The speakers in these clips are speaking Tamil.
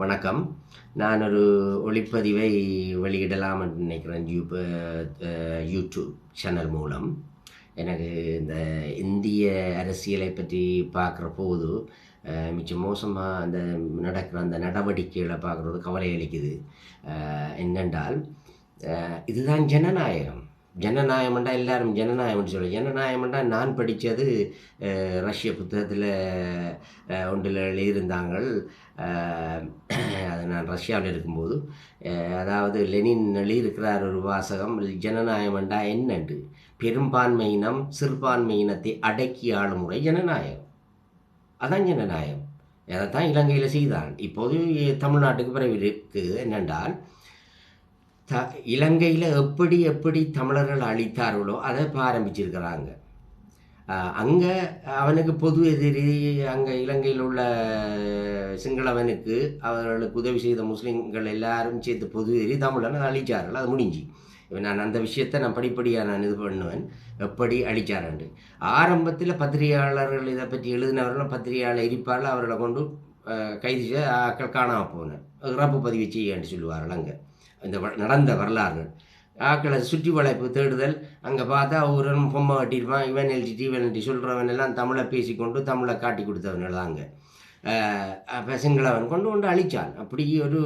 வணக்கம். நான் ஒரு ஒளிப்பதிவை வெளியிடலாம் என்று நினைக்கிறேன் யூ யூடியூப் சேனல் மூலம். எனக்கு இந்த இந்திய அரசியலை பற்றி பார்க்குற போது மிச்சம் மோசமாக அந்த நடக்கிற அந்த நடவடிக்கைகளை பார்க்குறது கவலை அளிக்குது. என்னென்றால் இதுதான் ஜனநாயகம். ஜனநாயகம்ண்டா எல்லாரும் ஜனநாயகம்னு சொல்லி ஜனநாயகம்ண்டா நான் படித்தது ரஷ்ய புத்தகத்தில் ஒன்றில் எழுதியிருந்தாங்க அது நான் ரஷ்யாவில் இருக்கும்போது. அதாவது லெனின் எழுதியிருக்கிறார் ஒரு வாசகம் ஜனநாயகம்ண்டா என்னண்டு? பெரும்பான்மையினம் சிறுபான்மையினத்தை அடக்கி ஆளும் முறை ஜனநாயகம். அதான் ஜனநாயகம். அதைத்தான் இலங்கையில் செய்தான் இப்போது தமிழ்நாட்டுக்கு பிறகு இருக்குது. என்னென்றால் த இலங்கையில் எப்படி எப்படி தமிழர்கள் அழித்தார்களோ அதை இப்போ ஆரம்பிச்சிருக்கிறாங்க அங்கே அவனுக்கு பொது எதிரி அங்கே இலங்கையில் உள்ள சிங்களவனுக்கு அவர்களுக்கு உதவி செய்த முஸ்லீம்கள் எல்லாரும் சேர்த்து பொது எதிரி தமிழனை அழிச்சார்கள். அது முடிஞ்சு. இப்போ நான் அந்த விஷயத்தை நான் படிப்படியாக நான் இது பண்ணுவேன். எப்படி அழிச்சாரண்டு ஆரம்பத்தில் பத்திரிகையாளர்கள் இதை பற்றி எழுதினவர்கள் பத்திரிகையாளர் இருப்பார்கள். அவர்களை கொண்டு கைது செய்ய ஆக்கள் காணாமல் போனேன் இறப்பு பதிவு செய்யன்னு சொல்லுவார்கள் அங்கே. இந்த வ- நடந்த வரலாறுகள். ஆக்களை சுற்றி வளைப்பு தேடுதல் அங்கே பார்த்தா ஒருவன் பொம்மை கட்டியிருப்பான் இவன் எழுதிட்டு இவன் எழுதி சொல்கிறவன் எல்லாம் தமிழை பேசிக்கொண்டு தமிழை காட்டி கொடுத்தவன் தாங்க அப்போ சிங்களவன் கொண்டு கொண்டு அழிச்சான் அப்படி ஒரு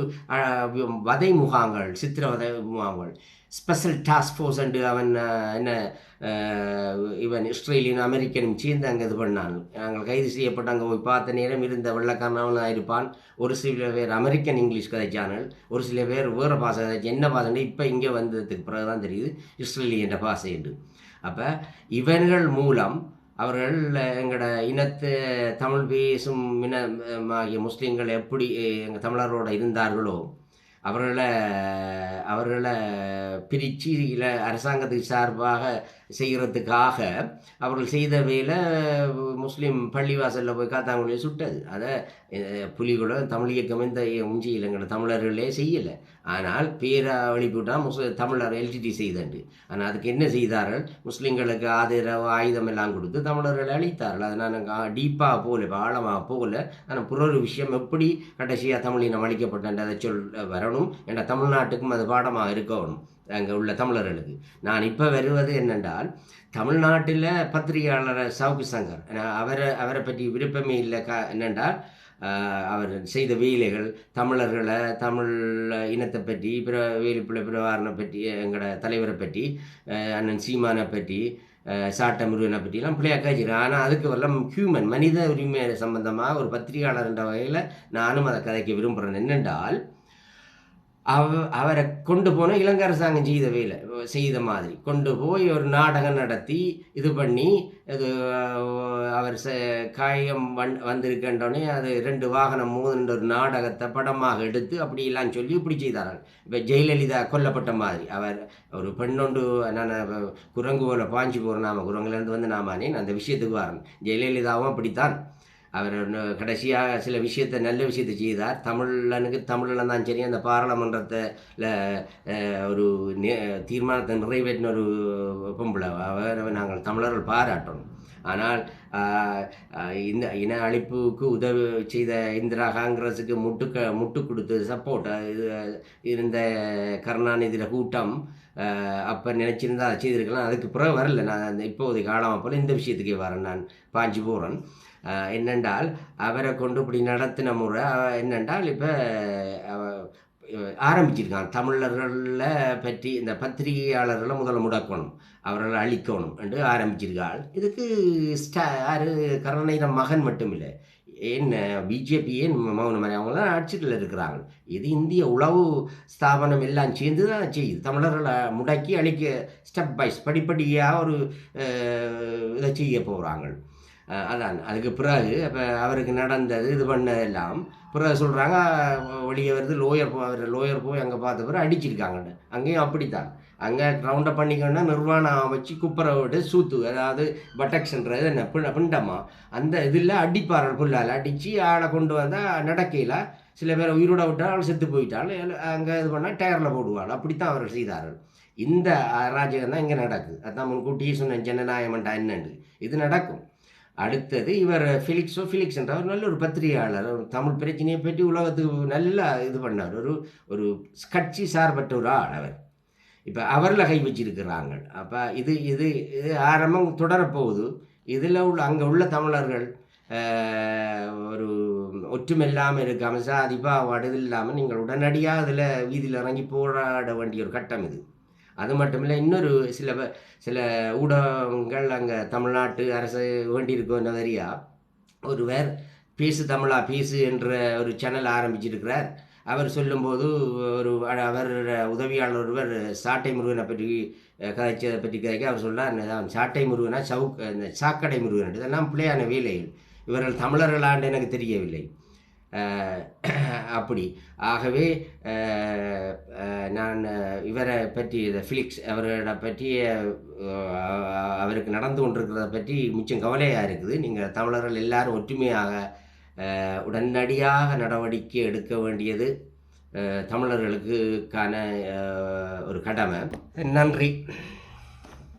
வதை முகாங்கள் சித்திரவதை முகாங்கள் ஸ்பெஷல் டாஸ்க் ஃபோர்ஸ் அண்டு அவன் என்ன இவன் இஸ்ரேலியன் அமெரிக்கனும் சேர்ந்து அங்கே இது பண்ணான் நாங்கள் கைது செய்யப்பட்டு அங்கே போய் பார்த்த நேரம் இருந்த வெள்ளக்காரனவனாக இருப்பான் ஒரு சில பேர் அமெரிக்கன் இங்கிலீஷ் கதைச்சானல் ஒரு சில பேர் வேறு பாசை கதைச்சு என்ன பாஷை இப்போ இங்கே வந்ததுக்கு பிறகு தான் தெரியுது இஸ்ரேலியன் என்ற பாஷை என்று அப்போ இவர்கள் மூலம் அவர்கள் எங்களோட இனத்து தமிழ் பேசும் இன ஆகிய முஸ்லீம்கள் எப்படி எங்கள் தமிழரோட இருந்தார்களோ அவர்களை அவர்களை பிரித்து இல்லை அரசாங்கத்துக்கு சார்பாக செய்கிறதுக்காக அவர்கள் செய்த வேலை முஸ்லீம் பள்ளிவாசலில் போய் காத்தாங்குழியை சுட்டது. அதை புலிகளோ தமிழ் இயக்கம் இந்த உஞ்சி இல்லைங்கிற தமிழர்களே செய்யலை. ஆனால் பேரை வழிபட்டால் முஸ் தமிழர் எல்டிடி செய்தண்டு ஆனால் அதுக்கு என்ன செய்தார்கள்? முஸ்லீம்களுக்கு ஆதரவு ஆயுதம் எல்லாம் கொடுத்து தமிழர்களை அழித்தார்கள். அதை நான் டீப்பாக போகல இப்போ ஆழமாக போகல. ஆனால் புறொரு விஷயம் எப்படி கடைசியாக தமிழினம் அதை சொல் வரணும். என்ற தமிழ்நாட்டுக்கும் அது பாடமாக இருக்கணும். அங்கே உள்ள தமிழர்களுக்கு. நான் இப்போ வருவது என்னென்றால் தமிழ்நாட்டில் பத்திரிகையாளர் சவுக்கு சங்கர். அவரை அவரை பற்றி விருப்பமே இல்லை. க என்னென்றால் அவர் செய்த வேலைகள் தமிழர்களை தமிழ் இனத்தை பற்றி பிற வேலுப்பிள்ளை பிரவாரனை பற்றி எங்களோட தலைவரை பற்றி அண்ணன் சீமானை பற்றி சாட்ட முருகனை பற்றிலாம் பிள்ளையா காய்ச்சிருக்கேன் ஆனால் அதுக்கு வரலாம் ஹியூமன் மனித உரிமை சம்பந்தமாக ஒரு பத்திரிகையாளர் என்ற வகையில் நானும் அதை கதைக்க விரும்புகிறேன் என்னென்றால் அவ அவரை கொண்டு போன இலங்கை அரசாங்கம் செய்த வேலை செய்த மாதிரி. கொண்டு போய் ஒரு நாடகம் நடத்தி இது பண்ணி இது அவர் காயம் வந் வந்திருக்கின்றோடனே அது ரெண்டு வாகனம் மூணுன்ற ஒரு நாடகத்தை படமாக எடுத்து அப்படிலாம் சொல்லி இப்படி செய்தார்கள். இப்போ ஜெயலலிதா கொல்லப்பட்ட மாதிரி. அவர் ஒரு பெண்ணொண்டு நான் குரங்கு போல பாஞ்சு போகிற நாம குரங்குலேருந்து வந்து நாமானே அந்த விஷயத்துக்கு வரேன். ஜெயலலிதாவும் அப்படித்தான். அவர் கடைசியாக சில விஷயத்தை நல்ல விஷயத்தை செய்தார். தமிழனுக்கு தமிழில் தான் சரி. அந்த பாராளுமன்றத்தில் ஒரு நே- தீர்மானத்தை நிறைவேற்றின ஒரு பொம்பளை அவரை நாங்கள் தமிழர்கள் பாராட்டணும். ஆனால் இந்த இன அழிப்புக்கு உதவி செய்த இந்திரா காங்கிரஸுக்கு முட்டுக்க முட்டு கொடுத்து சப்போர்ட் இது இருந்த கருணாநிதியில் கூட்டம் அப்போ நினச்சிருந்தா செய்திருக்கலாம். அதுக்கு பிறகு வரல. நான் அந்த இப்போதைக்கு காலமாக போல் இந்த விஷயத்துக்கே வரேன். நான் பாஞ்சு போகிறேன் என்னென்றால் அவரை கொண்டு இப்படி நடத்தின முறை என்னென்றால் இப்போ ஆரம்பிச்சிருக்கான் தமிழர்களில் பற்றி இந்த பத்திரிகையாளர்களை முதல்ல முடக்கணும் அவர்களை அழிக்கணும் என்று ஆரம்பிச்சிருக்காள். இதுக்கு ஸ்டா யாரு கருணாநிதம் மகன் மட்டும் இல்லை என்ன பிஜேபி ஏன் மௌனமரை அவங்க தான் ஆட்சியில் இருக்கிறாங்க இது இந்திய உளவு ஸ்தாபனம் எல்லாம் சேர்ந்து தான் செய்யுது தமிழர்களை முடக்கி அழிக்க ஸ்டெப் பை படிப்படியாக ஒரு இதை செய்ய போகிறாங்க அதான் அதுக்கு பிறகு இப்போ அவருக்கு நடந்தது இது பண்ணதெல்லாம். பிறகு சொல்கிறாங்க வெளியே வருது லோயர் போ அவர் லோயர் போய் அங்கே பார்த்த பிறகு அடிச்சிருக்காங்கன்னு அங்கேயும் அப்படித்தான். அங்கே ரவுண்டப் பண்ணிக்கணும்னா நிர்வாணம் வச்சு குப்பரை விட்டு சூத்து அதாவது பட்டக்ஸ்ன்றது என்ன? பிண்ட பிண்டமா? அந்த இதில் அடிப்பார்கள் புல்லால். அடித்து ஆளை கொண்டு வந்தால் நடக்கையில் சில பேர் உயிரோட விட்டால் அவள் செத்து போயிட்டாள். அங்கே இது பண்ணால் டயரில் போடுவாள். அப்படித்தான் அவர்கள் செய்தார்கள். இந்த அராஜகம் தான் இங்கே நடக்குது. அதான் முன்கூட்டியே சொன்னேன் ஜனநாயகம்டா என்னன்னு இது நடக்கும். அடுத்தது இவர் ஃபிலிக்ஸோ ஃபிலிக்ஸ் என்ற அவர் நல்ல ஒரு பத்திரிகையாளர். ஒரு தமிழ் பிரச்சனையை பற்றி உலகத்துக்கு நல்லா இது பண்ணார். ஒரு ஒரு கட்சி சார்பற்ற ஒரு ஆள் அவர். இப்போ அவரில் கை வச்சிருக்கிறாங்க அப்போ இது இது இது ஆரம்பம் தொடரப்போகுது. இதில் உள்ள அங்கே உள்ள தமிழர்கள் ஒரு ஒற்றுமை இல்லாமல் இருக்காமல் சாதி இது இல்லாமல் நீங்கள் உடனடியாக அதில் வீதியில் இறங்கி போராட வேண்டிய ஒரு கட்டம் இது. அது மட்டும் இல்லை இன்னொரு சில ப- சில ஊடகங்கள் அங்கே தமிழ்நாட்டு அரசு வேண்டியிருக்கோம் தெரியா? ஒருவர் பீசு தமிழா பீசு என்ற ஒரு சேனல் ஆரம்பிச்சிருக்கிறார். அவர் சொல்லும்போது ஒரு அவர் உதவியாளர் ஒருவர் சாட்டை முருகனை பற்றி கதைச்சதை பற்றி கதைக்க அவர் சொல்கிறார் சாட்டை முருகனா சவுக் அந்த சாக்கடை முருகன். இதெல்லாம் பிள்ளையான வேலைகள். இவர்கள் தமிழர்களாண்டு எனக்கு தெரியவில்லை. அப்படி. ஆகவே நான் இவரை பற்றி இந்த ஃபிலிக்ஸ் அவரோட பற்றி அவருக்கு நடந்து கொண்டிருக்கிறத பற்றி மிச்சம் கவலையாக இருக்குது. நீங்கள் தமிழர்கள் எல்லாரும் ஒற்றுமையாக உடனடியாக நடவடிக்கை எடுக்க வேண்டியது தமிழர்களுக்கான ஒரு கடமை. நன்றி.